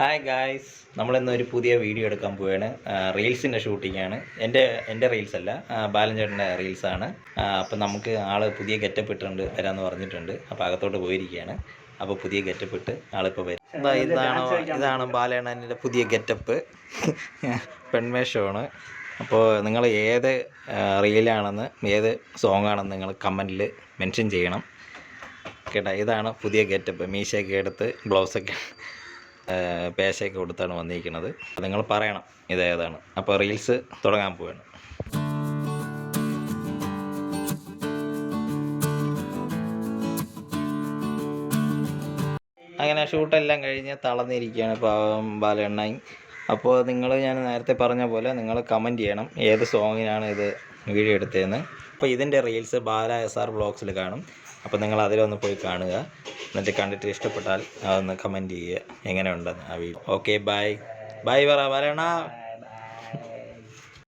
Hi guys നമ്മളിന്ന് ഒരു പുതിയ വീഡിയോ എടുക്കാൻ പോവുകയാണ് റീൽസിന്റെ ഷൂട്ടിംഗ് ആണ്. എന്റെ എന്റെ റീൽസ് അല്ല ബാലൻചേട്ടന്റെ ബാലൻ ചേട്ടന്റെ റീൽസാണ് അപ്പം നമുക്ക് ആൾ പുതിയ ഗെറ്റപ്പ് ഇട്ടിട്ടുണ്ട് വരാമെന്ന് പറഞ്ഞിട്ടുണ്ട്. അപ്പോൾ അകത്തോട്ട് പോയിരിക്കുകയാണ്. അപ്പോൾ പുതിയ ഗെറ്റപ്പ് ഇട്ട് ആളിപ്പോൾ വരും. ഇതാണ് ഇതാണ് ബാലേണന്റെ പുതിയ ഗെറ്റപ്പ് പെൺവേഷമാണ് അപ്പോൾ നിങ്ങൾ ഏത് റീലാണെന്ന് ഏത് സോങ് ആണെന്ന് നിങ്ങൾ കമന്റിൽ മെൻഷൻ ചെയ്യണം. കേട്ടോ ഇതാണ് പുതിയ ഗെറ്റപ്പ് മീശയൊക്കെ എടുത്ത് ബ്ലൗസൊക്കെ പേശയൊക്കെ കൊടുത്താണ് വന്നിരിക്കുന്നത്. നിങ്ങൾ പറയണം ഇതേതാണ് അപ്പോൾ റീൽസ് തുടങ്ങാൻ പോവാണ്. അങ്ങനെ ഷൂട്ടെല്ലാം കഴിഞ്ഞ് തളർന്നിരിക്കുകയാണ് പാവം ബാലണ്ണായി. അപ്പോൾ നിങ്ങൾ ഞാൻ നേരത്തെ പറഞ്ഞ പോലെ നിങ്ങൾ കമന്റ് ചെയ്യണം. ഏത് സോങ്ങിനാണ് ഇത് വീഡിയോ എടുത്തതെന്ന് അപ്പോൾ ഇതിന്റെ റീൽസ് ബാല എസ് ആർ ബ്ലോഗ്സിൽ കാണും. അപ്പോൾ നിങ്ങൾ അതിലൊന്ന് പോയി കാണുക. എന്നിട്ട് കണ്ടിട്ട് ഇഷ്ടപ്പെട്ടാൽ അതൊന്ന് കമന്റ് ചെയ്യുക. എങ്ങനെയുണ്ടെന്ന് ആ വീഡിയോ. Okay bye. ബൈ പറ ബാലണ്ണ